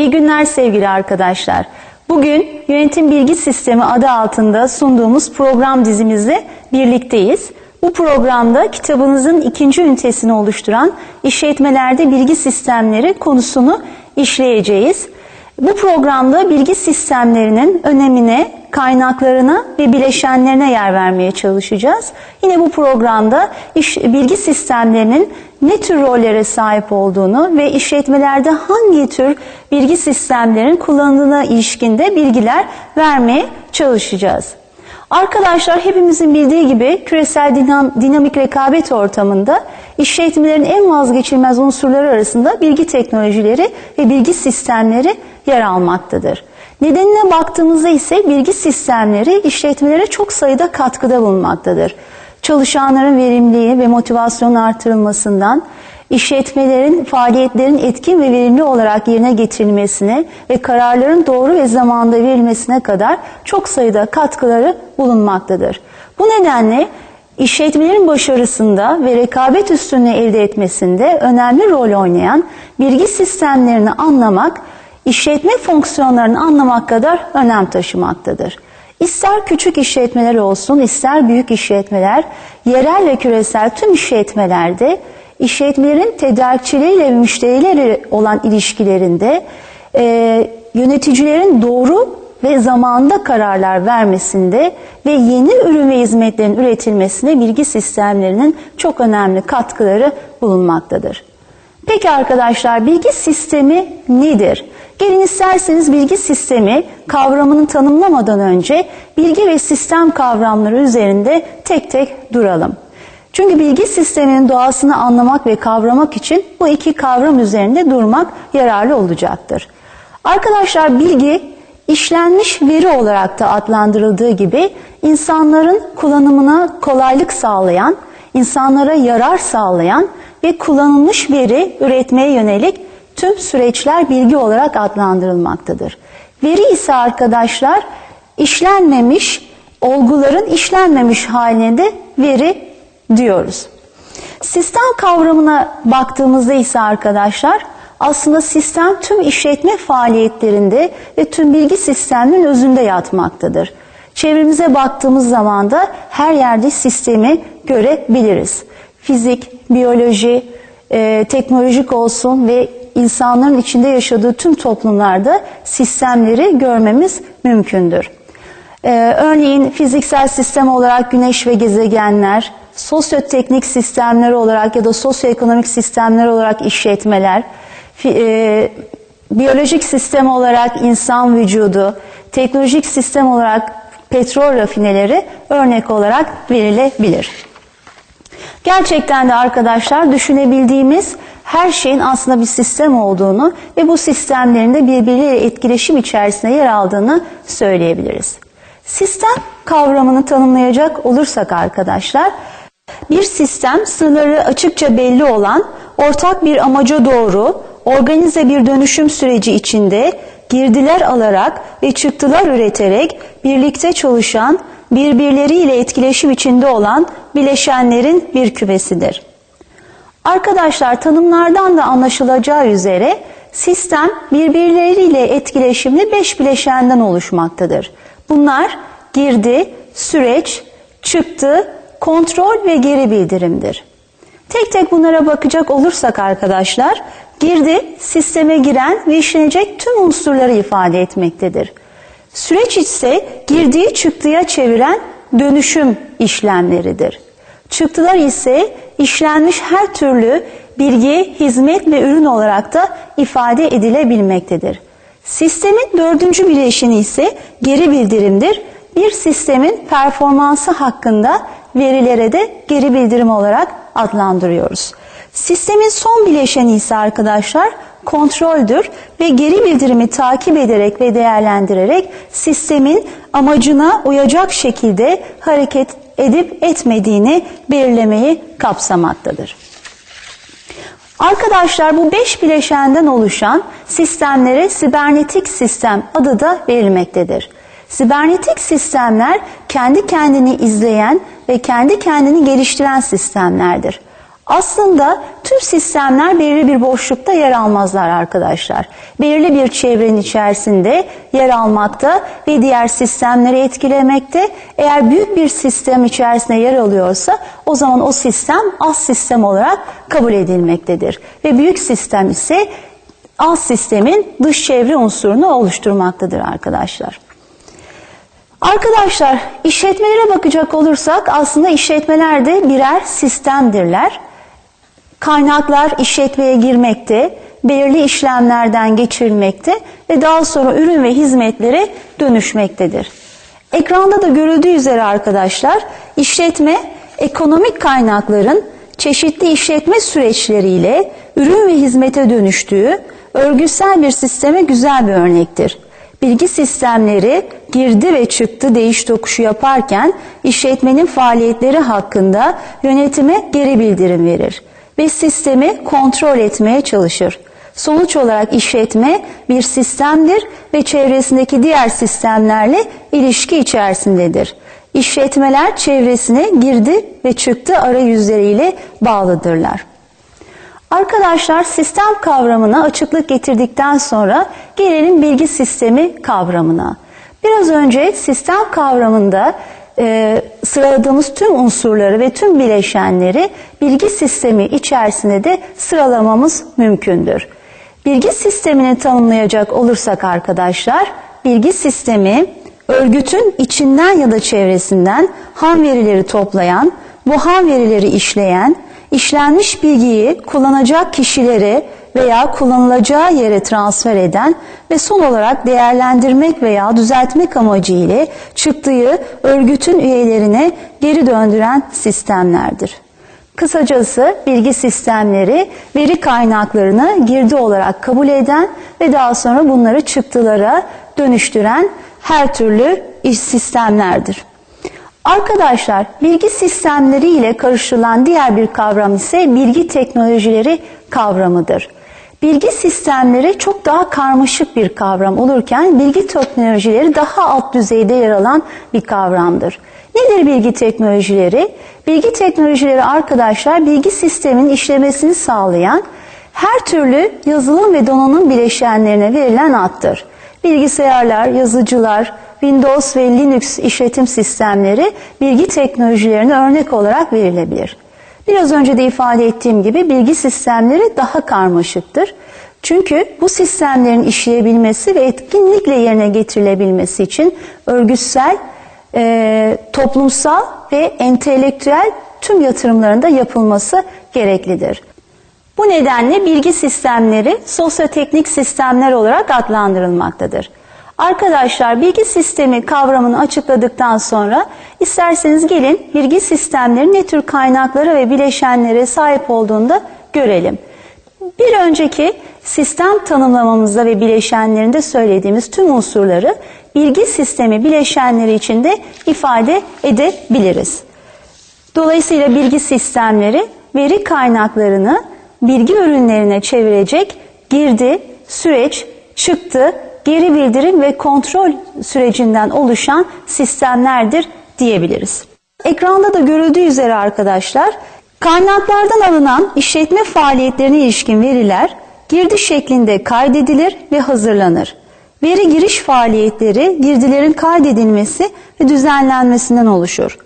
İyi günler sevgili arkadaşlar. Bugün Yönetim Bilgi Sistemi adı altında sunduğumuz program dizimizle birlikteyiz. Bu programda kitabınızın ikinci ünitesini oluşturan işletmelerde bilgi sistemleri konusunu işleyeceğiz. Bu programda bilgi sistemlerinin önemine, kaynaklarına ve bileşenlerine yer vermeye çalışacağız. Yine bu programda iş, bilgi sistemlerinin ne tür rollere sahip olduğunu ve işletmelerde hangi tür bilgi sistemlerin kullanıldığına ilişkinde bilgiler vermeye çalışacağız. Arkadaşlar hepimizin bildiği gibi küresel dinam, dinamik rekabet ortamında işletmelerin en vazgeçilmez unsurları arasında bilgi teknolojileri ve bilgi sistemleri yer almaktadır. Nedenine baktığımızda ise bilgi sistemleri işletmelere çok sayıda katkıda bulunmaktadır. Çalışanların verimliliği ve motivasyonun artırılmasından, işletmelerin faaliyetlerin etkin ve verimli olarak yerine getirilmesine ve kararların doğru ve zamanda verilmesine kadar çok sayıda katkıları bulunmaktadır. Bu nedenle işletmelerin başarısında ve rekabet üstünlüğü elde etmesinde önemli rol oynayan bilgi sistemlerini anlamak, işletme fonksiyonlarını anlamak kadar önem taşımaktadır. İster küçük işletmeler olsun, ister büyük işletmeler, yerel ve küresel tüm işletmelerde işletmelerin tedarikçileriyle ve müşterileri olan ilişkilerinde e, yöneticilerin doğru ve zamanında kararlar vermesinde ve yeni ürün ve hizmetlerin üretilmesine bilgi sistemlerinin çok önemli katkıları bulunmaktadır. Peki arkadaşlar bilgi sistemi nedir? Gelin isterseniz bilgi sistemi kavramını tanımlamadan önce bilgi ve sistem kavramları üzerinde tek tek duralım. Çünkü bilgi sisteminin doğasını anlamak ve kavramak için bu iki kavram üzerinde durmak yararlı olacaktır. Arkadaşlar bilgi işlenmiş veri olarak da adlandırıldığı gibi insanların kullanımına kolaylık sağlayan, insanlara yarar sağlayan ve kullanılmış veri üretmeye yönelik tüm süreçler bilgi olarak adlandırılmaktadır. Veri ise arkadaşlar işlenmemiş, olguların işlenmemiş halinde veri diyoruz. Sistem kavramına baktığımızda ise arkadaşlar aslında sistem tüm işletme faaliyetlerinde ve tüm bilgi sisteminin özünde yatmaktadır. Çevremize baktığımız zaman da her yerde sistemi görebiliriz. Fizik, biyoloji, e, teknolojik olsun ve insanların içinde yaşadığı tüm toplumlarda sistemleri görmemiz mümkündür. Ee, örneğin fiziksel sistem olarak güneş ve gezegenler, sosyoteknik sistemler olarak ya da sosyoekonomik sistemler olarak işletmeler, e, biyolojik sistem olarak insan vücudu, teknolojik sistem olarak petrol rafineleri örnek olarak verilebilir. Gerçekten de arkadaşlar düşünebildiğimiz her şeyin aslında bir sistem olduğunu ve bu sistemlerin de birbirleriyle etkileşim içerisinde yer aldığını söyleyebiliriz. Sistem kavramını tanımlayacak olursak arkadaşlar, bir sistem sınırları açıkça belli olan, ortak bir amaca doğru, organize bir dönüşüm süreci içinde girdiler alarak ve çıktılar üreterek birlikte çalışan, birbirleriyle etkileşim içinde olan bileşenlerin bir kümesidir. Arkadaşlar tanımlardan da anlaşılacağı üzere sistem birbirleriyle etkileşimli beş bileşenden oluşmaktadır. Bunlar girdi, süreç, çıktı, kontrol ve geri bildirimdir. Tek tek bunlara bakacak olursak arkadaşlar, girdi sisteme giren ve işlenecek tüm unsurları ifade etmektedir. Süreç ise girdiği çıktıya çeviren dönüşüm işlemleridir. Çıktılar ise işlenmiş her türlü bilgi, hizmet ve ürün olarak da ifade edilebilmektedir. Sistemin dördüncü bileşeni ise geri bildirimdir. Bir sistemin performansı hakkında verilere de geri bildirim olarak adlandırıyoruz. Sistemin son bileşeni ise arkadaşlar kontroldür ve geri bildirimi takip ederek ve değerlendirerek sistemin amacına uyacak şekilde hareket edip etmediğini belirlemeyi kapsamaktadır. Arkadaşlar bu beş bileşenden oluşan sistemlere sibernetik sistem adı da verilmektedir. Sibernetik sistemler kendi kendini izleyen ve kendi kendini geliştiren sistemlerdir. Aslında tüm sistemler belirli bir boşlukta yer almazlar arkadaşlar. Belirli bir çevrenin içerisinde yer almakta ve diğer sistemleri etkilemekte. Eğer büyük bir sistem içerisinde yer alıyorsa o zaman o sistem az sistem olarak kabul edilmektedir. Ve büyük sistem ise az sistemin dış çevre unsurunu oluşturmaktadır arkadaşlar. Arkadaşlar işletmelere bakacak olursak aslında işletmeler de birer sistemdirler. Kaynaklar işletmeye girmekte, belirli işlemlerden geçirilmekte ve daha sonra ürün ve hizmetlere dönüşmektedir. Ekranda da görüldüğü üzere arkadaşlar işletme ekonomik kaynakların çeşitli işletme süreçleriyle ürün ve hizmete dönüştüğü örgüsel bir sisteme güzel bir örnektir. Bilgi sistemleri girdi ve çıktı değiş tokuşu yaparken işletmenin faaliyetleri hakkında yönetime geri bildirim verir ve sistemi kontrol etmeye çalışır. Sonuç olarak işletme bir sistemdir ve çevresindeki diğer sistemlerle ilişki içerisindedir. İşletmeler çevresine girdi ve çıktı arayüzleriyle bağlıdırlar. Arkadaşlar sistem kavramına açıklık getirdikten sonra gelelim bilgi sistemi kavramına. Biraz önce sistem kavramında e, sıraladığımız tüm unsurları ve tüm bileşenleri bilgi sistemi içerisinde de sıralamamız mümkündür. Bilgi sistemini tanımlayacak olursak arkadaşlar, bilgi sistemi örgütün içinden ya da çevresinden ham verileri toplayan, bu ham verileri işleyen, işlenmiş bilgiyi kullanacak kişilere veya kullanılacağı yere transfer eden ve son olarak değerlendirmek veya düzeltmek amacı ile çıktığı örgütün üyelerine geri döndüren sistemlerdir. Kısacası bilgi sistemleri veri kaynaklarını girdi olarak kabul eden ve daha sonra bunları çıktılara dönüştüren her türlü iş sistemlerdir. Arkadaşlar bilgi sistemleri ile karıştırılan diğer bir kavram ise bilgi teknolojileri kavramıdır. Bilgi sistemleri çok daha karmaşık bir kavram olurken bilgi teknolojileri daha alt düzeyde yer alan bir kavramdır. Nedir bilgi teknolojileri? Bilgi teknolojileri arkadaşlar bilgi sistemin işlemesini sağlayan her türlü yazılım ve donanım bileşenlerine verilen addır. Bilgisayarlar, yazıcılar, Windows ve Linux işletim sistemleri bilgi teknolojilerine örnek olarak verilebilir. Biraz önce de ifade ettiğim gibi bilgi sistemleri daha karmaşıktır. Çünkü bu sistemlerin işleyebilmesi ve etkinlikle yerine getirilebilmesi için örgütsel, e, toplumsal ve entelektüel tüm yatırımlarında yapılması gereklidir. Bu nedenle bilgi sistemleri sosyoteknik sistemler olarak adlandırılmaktadır. Arkadaşlar bilgi sistemi kavramını açıkladıktan sonra isterseniz gelin bilgi sistemleri ne tür kaynakları ve bileşenlere sahip olduğunu da görelim. Bir önceki sistem tanımlamamızda ve bileşenlerinde söylediğimiz tüm unsurları bilgi sistemi bileşenleri içinde ifade edebiliriz. Dolayısıyla bilgi sistemleri veri kaynaklarını bilgi ürünlerine çevirecek girdi, süreç, çıktı, geri bildirim ve kontrol sürecinden oluşan sistemlerdir diyebiliriz. Ekranda da görüldüğü üzere arkadaşlar kaynaklardan alınan işletme faaliyetlerine ilişkin veriler girdi şeklinde kaydedilir ve hazırlanır. Veri giriş faaliyetleri girdilerin kaydedilmesi ve düzenlenmesinden oluşur.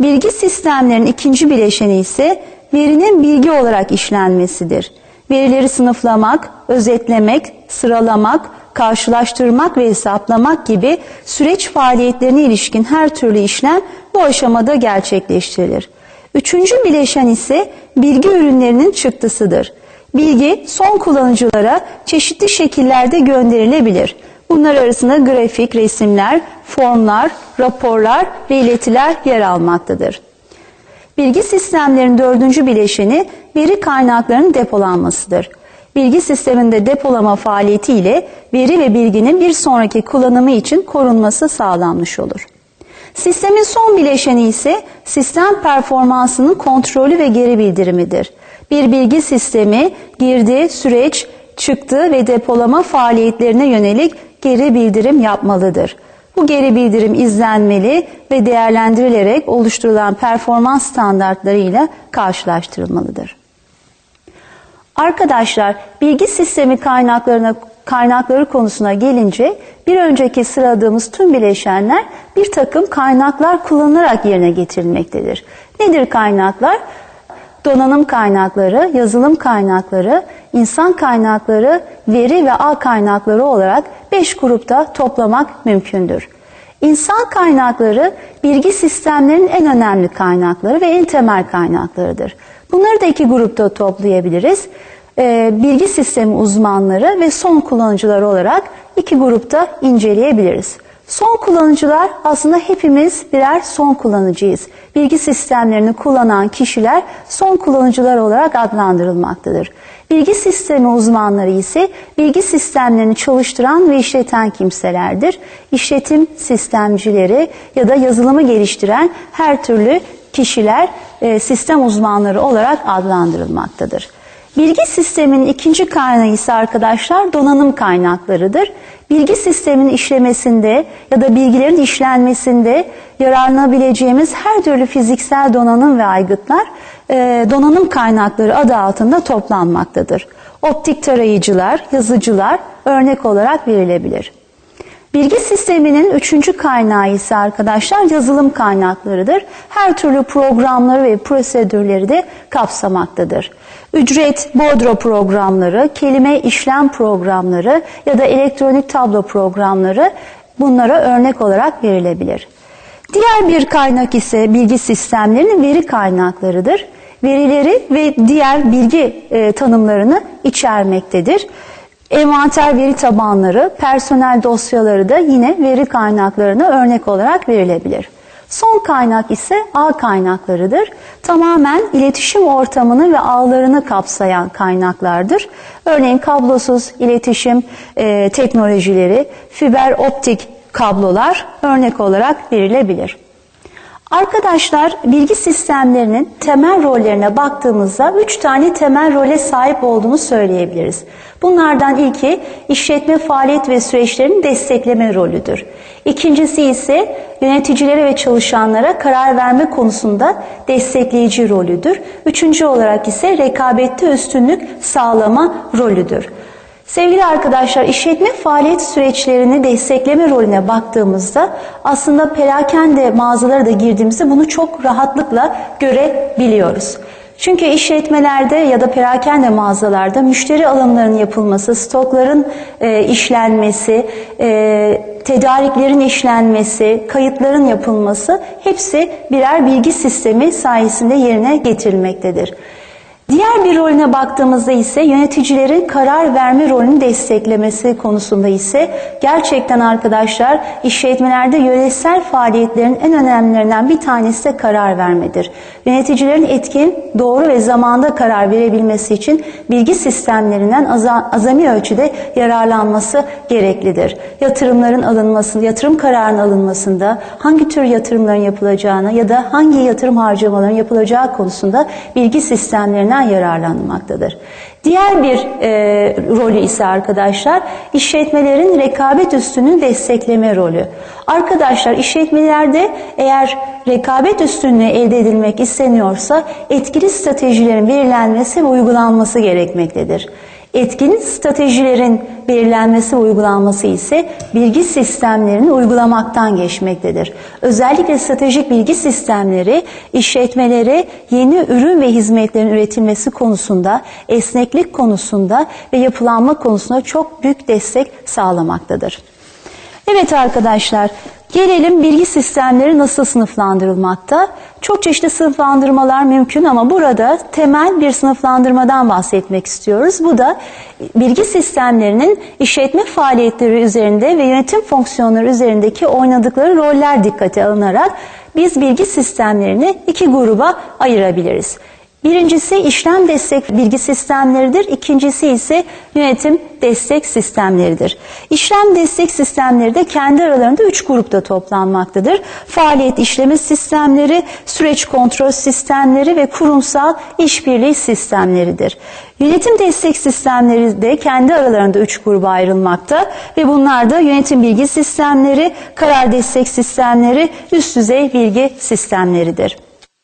Bilgi sistemlerinin ikinci bileşeni ise verinin bilgi olarak işlenmesidir. Verileri sınıflamak, özetlemek, sıralamak, karşılaştırmak ve hesaplamak gibi süreç faaliyetlerine ilişkin her türlü işlem bu aşamada gerçekleştirilir. Üçüncü bileşen ise bilgi ürünlerinin çıktısıdır. Bilgi son kullanıcılara çeşitli şekillerde gönderilebilir. Bunlar arasında grafik, resimler, formlar, raporlar ve iletiler yer almaktadır. Bilgi sistemlerinin dördüncü bileşeni veri kaynaklarının depolanmasıdır. Bilgi sisteminde depolama faaliyeti ile veri ve bilginin bir sonraki kullanımı için korunması sağlanmış olur. Sistemin son bileşeni ise sistem performansının kontrolü ve geri bildirimidir. Bir bilgi sistemi girdi, süreç, çıktı ve depolama faaliyetlerine yönelik geri bildirim yapmalıdır. Bu geri bildirim izlenmeli ve değerlendirilerek oluşturulan performans standartlarıyla karşılaştırılmalıdır. Arkadaşlar bilgi sistemi kaynaklarına kaynakları konusuna gelince bir önceki sıradığımız tüm bileşenler bir takım kaynaklar kullanılarak yerine getirilmektedir. Nedir kaynaklar? Donanım kaynakları, yazılım kaynakları, insan kaynakları, veri ve ağ kaynakları olarak 5 grupta toplamak mümkündür. İnsan kaynakları bilgi sistemlerinin en önemli kaynakları ve en temel kaynaklarıdır. Bunları da iki grupta toplayabiliriz. Ee, bilgi sistemi uzmanları ve son kullanıcılar olarak iki grupta inceleyebiliriz. Son kullanıcılar aslında hepimiz birer son kullanıcıyız. Bilgi sistemlerini kullanan kişiler son kullanıcılar olarak adlandırılmaktadır. Bilgi sistemi uzmanları ise bilgi sistemlerini çalıştıran ve işleten kimselerdir. İşletim sistemcileri ya da yazılımı geliştiren her türlü kişiler e, sistem uzmanları olarak adlandırılmaktadır. Bilgi sisteminin ikinci kaynağı ise arkadaşlar donanım kaynaklarıdır. Bilgi sisteminin işlemesinde ya da bilgilerin işlenmesinde yararlanabileceğimiz her türlü fiziksel donanım ve aygıtlar e, donanım kaynakları adı altında toplanmaktadır. Optik tarayıcılar, yazıcılar örnek olarak verilebilir. Bilgi sisteminin üçüncü kaynağı ise arkadaşlar yazılım kaynaklarıdır. Her türlü programları ve prosedürleri de kapsamaktadır. Ücret, bodro programları, kelime işlem programları ya da elektronik tablo programları bunlara örnek olarak verilebilir. Diğer bir kaynak ise bilgi sistemlerinin veri kaynaklarıdır. Verileri ve diğer bilgi e, tanımlarını içermektedir. Envanter veri tabanları, personel dosyaları da yine veri kaynaklarına örnek olarak verilebilir. Son kaynak ise ağ kaynaklarıdır. Tamamen iletişim ortamını ve ağlarını kapsayan kaynaklardır. Örneğin kablosuz iletişim e, teknolojileri, fiber optik kablolar örnek olarak verilebilir. Arkadaşlar bilgi sistemlerinin temel rollerine baktığımızda üç tane temel role sahip olduğunu söyleyebiliriz. Bunlardan ilki işletme faaliyet ve süreçlerini destekleme rolüdür. İkincisi ise yöneticilere ve çalışanlara karar verme konusunda destekleyici rolüdür. Üçüncü olarak ise rekabette üstünlük sağlama rolüdür. Sevgili arkadaşlar işletme faaliyet süreçlerini destekleme rolüne baktığımızda aslında perakende mağazalara da girdiğimizde bunu çok rahatlıkla görebiliyoruz. Çünkü işletmelerde ya da perakende mağazalarda müşteri alımlarının yapılması, stokların e, işlenmesi, e, tedariklerin işlenmesi, kayıtların yapılması hepsi birer bilgi sistemi sayesinde yerine getirilmektedir. Diğer bir rolüne baktığımızda ise yöneticilerin karar verme rolünü desteklemesi konusunda ise gerçekten arkadaşlar işletmelerde yöresel faaliyetlerin en önemlilerinden bir tanesi de karar vermedir. Yöneticilerin etkin, doğru ve zamanda karar verebilmesi için bilgi sistemlerinden azami ölçüde yararlanması gereklidir. Yatırımların alınmasında, yatırım kararının alınmasında hangi tür yatırımların yapılacağını ya da hangi yatırım harcamaların yapılacağı konusunda bilgi sistemlerinden bundan yararlanmaktadır. Diğer bir e, rolü ise arkadaşlar işletmelerin rekabet üstünün destekleme rolü. Arkadaşlar işletmelerde eğer rekabet üstünlüğü elde edilmek isteniyorsa etkili stratejilerin belirlenmesi ve uygulanması gerekmektedir. Etkin stratejilerin belirlenmesi ve uygulanması ise bilgi sistemlerini uygulamaktan geçmektedir. Özellikle stratejik bilgi sistemleri işletmeleri yeni ürün ve hizmetlerin üretilmesi konusunda, esneklik konusunda ve yapılanma konusunda çok büyük destek sağlamaktadır. Evet arkadaşlar, gelelim bilgi sistemleri nasıl sınıflandırılmakta? Çok çeşitli sınıflandırmalar mümkün ama burada temel bir sınıflandırmadan bahsetmek istiyoruz. Bu da bilgi sistemlerinin işletme faaliyetleri üzerinde ve yönetim fonksiyonları üzerindeki oynadıkları roller dikkate alınarak biz bilgi sistemlerini iki gruba ayırabiliriz. Birincisi işlem destek bilgi sistemleridir. İkincisi ise yönetim destek sistemleridir. İşlem destek sistemleri de kendi aralarında üç grupta toplanmaktadır. Faaliyet işleme sistemleri, süreç kontrol sistemleri ve kurumsal işbirliği sistemleridir. Yönetim destek sistemleri de kendi aralarında üç gruba ayrılmakta ve bunlar da yönetim bilgi sistemleri, karar destek sistemleri, üst düzey bilgi sistemleridir.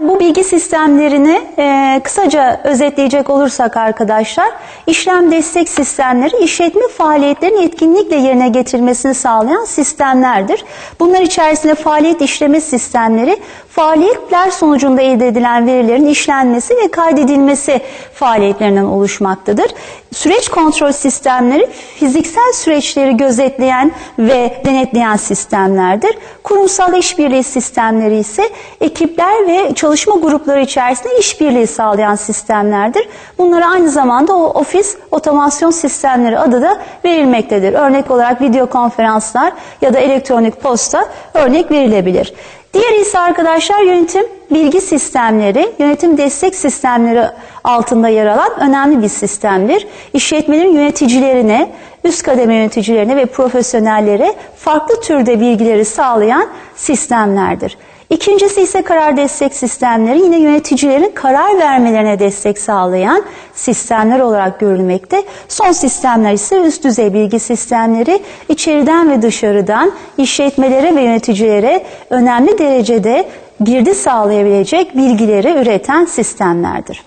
Bu bilgi sistemlerini e, kısaca özetleyecek olursak arkadaşlar, işlem destek sistemleri işletme faaliyetlerin etkinlikle yerine getirilmesini sağlayan sistemlerdir. Bunlar içerisinde faaliyet işleme sistemleri, faaliyetler sonucunda elde edilen verilerin işlenmesi ve kaydedilmesi faaliyetlerinden oluşmaktadır. Süreç kontrol sistemleri fiziksel süreçleri gözetleyen ve denetleyen sistemlerdir. Kurumsal işbirliği sistemleri ise ekipler ve çalışma grupları içerisinde işbirliği sağlayan sistemlerdir. Bunlara aynı zamanda o ofis otomasyon sistemleri adı da verilmektedir. Örnek olarak video konferanslar ya da elektronik posta örnek verilebilir. Diğer ise arkadaşlar yönetim bilgi sistemleri, yönetim destek sistemleri altında yer alan önemli bir sistemdir. İşletmenin yöneticilerine, üst kademe yöneticilerine ve profesyonellere farklı türde bilgileri sağlayan sistemlerdir. İkincisi ise karar destek sistemleri yine yöneticilerin karar vermelerine destek sağlayan sistemler olarak görülmekte. Son sistemler ise üst düzey bilgi sistemleri içeriden ve dışarıdan işletmelere ve yöneticilere önemli derecede girdi sağlayabilecek bilgileri üreten sistemlerdir.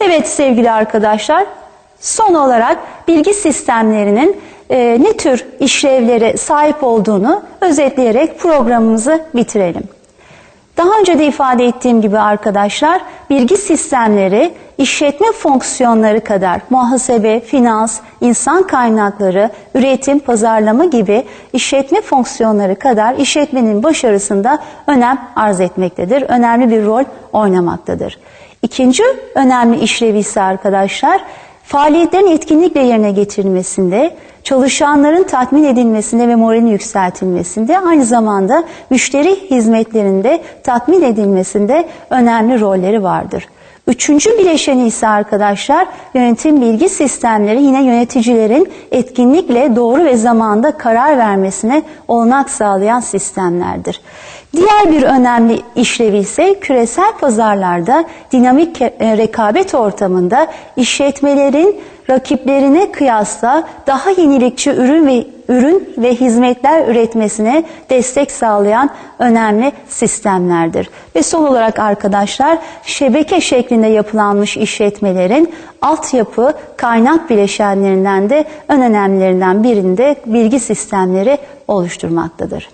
Evet sevgili arkadaşlar son olarak bilgi sistemlerinin e, ne tür işlevlere sahip olduğunu özetleyerek programımızı bitirelim. Daha önce de ifade ettiğim gibi arkadaşlar bilgi sistemleri işletme fonksiyonları kadar muhasebe, finans, insan kaynakları, üretim, pazarlama gibi işletme fonksiyonları kadar işletmenin başarısında önem arz etmektedir. Önemli bir rol oynamaktadır. İkinci önemli işlevi ise arkadaşlar faaliyetlerin etkinlikle yerine getirilmesinde, çalışanların tatmin edilmesinde ve moralin yükseltilmesinde, aynı zamanda müşteri hizmetlerinde tatmin edilmesinde önemli rolleri vardır. Üçüncü bileşeni ise arkadaşlar yönetim bilgi sistemleri yine yöneticilerin etkinlikle doğru ve zamanda karar vermesine olanak sağlayan sistemlerdir. Diğer bir önemli işlevi ise küresel pazarlarda dinamik e, rekabet ortamında işletmelerin rakiplerine kıyasla daha yenilikçi ürün ve ürün ve hizmetler üretmesine destek sağlayan önemli sistemlerdir. Ve son olarak arkadaşlar şebeke şeklinde yapılanmış işletmelerin altyapı kaynak bileşenlerinden de en önemlilerinden birinde bilgi sistemleri oluşturmaktadır.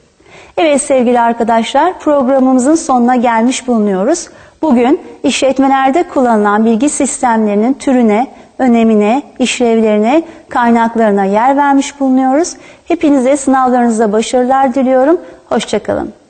Evet sevgili arkadaşlar programımızın sonuna gelmiş bulunuyoruz. Bugün işletmelerde kullanılan bilgi sistemlerinin türüne, önemine, işlevlerine, kaynaklarına yer vermiş bulunuyoruz. Hepinize sınavlarınızda başarılar diliyorum. Hoşçakalın.